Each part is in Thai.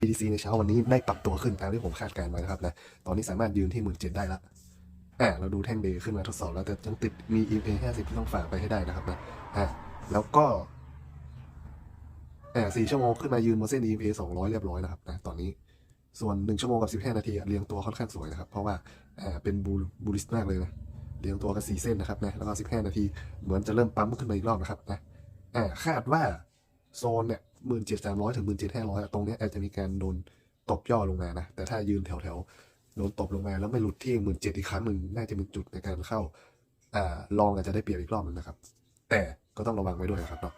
BTC ในเช้าวันนี้ได้ปรับตัวขึ้นตามที่ผมคาดการณ์ไว้นะครับนะ ตอนนี้สามารถยืนที่หมื่นเจ็ดได้และอ่าเราดูแท่งเดย์ขึ้นมาทดสอบแล้วแต่ยังติดมี EMA 50 ที่ต้องฝากไปให้ได้นะครับนะอ่าแล้วก็อ่าสี่ชั่วโมงขึ้นมายืนบนเส้น EMA 200 เรียบร้อยนะครับนะตอนนี้ส่วน 1 ชั่วโมงกับ 15 นาทีเรียงตัวค่อนข้างสวยนะครับ เพราะว่าอ่าเป็นบูบูลิสมากเลยนะเรียงตัวกัน4เส้นนะครับนะแล้วก็ 15 นาทีเหมือนจะเริ่มปั๊มขึ้นมาอีกรอบนะครับนะอ่าคาดว่าโซนเนี่ย หมื่นเจ็ดสามร้อยถึงหมื่นเจ็ดห้าร้อยตรงนี้อาจจะมีการโดนตบย่อลงมานะ แต่ถ้ายืนแถวๆโดนตบลงมาแล้วไม่หลุดที่หมื่นเจ็ดอีกครั้งหนึ่งน่าจะเป็นจุดในการเข้าอ่าลองอาจจะได้เปรียบอีกรอบหนึ่งนะครับ แต่ก็ต้องระวังไว้ด้วยนะครับเนาะ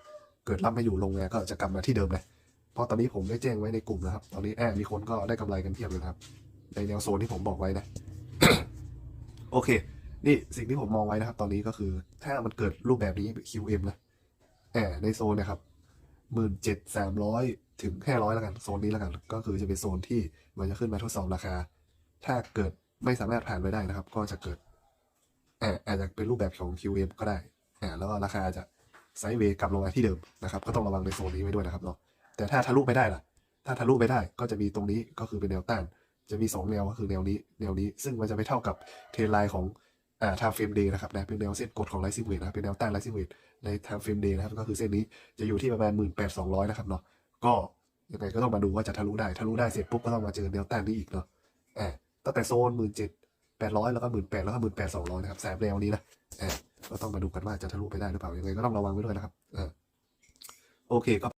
เกิดรับไม่อยู่ลงมาก็จะกลับมาที่เดิมนะเพราะตอนนี้ผมได้แจ้งไว้ในกลุ่มนะครับ ตอนนี้แอบมีคนก็ได้กำไรกันเพียบเลยครับ ในแนวโซนที่ผมบอกไว้นะ โอเค นี่สิ่งที่ผมมองไว้นะครับ ตอนนี้ก็คือถ้ามันเกิดรูปแบบนี้ QM นะแอบในโซนนะครับ หมื่นเจ็ดสามร้อยถึงห้าร้อยแล้วกันโซนนี้แล้วกัน ก็คือจะเป็นโซนที่มันจะขึ้นมาทดสอบราคา ถ้าเกิดไม่สามารถผ่านไปได้นะครับ ก็จะเกิดอาอาจจะเป็นรูปแบบของ QM ก็ได้อ่าแล้วก็ราคาจะไซด์เวย์กลับลงมาที่เดิมนะครับก็ต้องระวังในโซนนี้ไว้ด้วยนะครับเนาะแต่ถ้าทะลุไปได้ล่ะ ถ้าทะลุไปได้ก็จะมีตรงนี้ก็คือเป็นแนวต้าน จะมี 2 แนวก็คือแนวนี้ แนวนี้ซึ่งมันจะไม่เท่ากับเทรนไลน์ของ อ่า time frame day นะครับนะเป็นแนวเส้นกดของ rising wedge นะครับเป็นแนวต้าน rising wedge ใน time frame day นะครับก็คือเส้นนี้จะอยู่ที่ประมาณ 18,200 นะครับเนาะก็ยังไงก็ต้องมาดูว่าจะทะลุได้ทะลุได้เสร็จปุ๊บก็ต้องมาเจอแนวต้านนี้อีกเนาะอ่าตั้งแต่โซน 17,800 แล้วก็ 18,000แล้วก็18,200 นะครับสามแนวนี้นะอ่าก็ต้องมาดูกันว่าจะทะลุไปได้หรือเปล่ายังไงก็ต้องระวังไว้ด้วยนะครับอ่าโอเคก็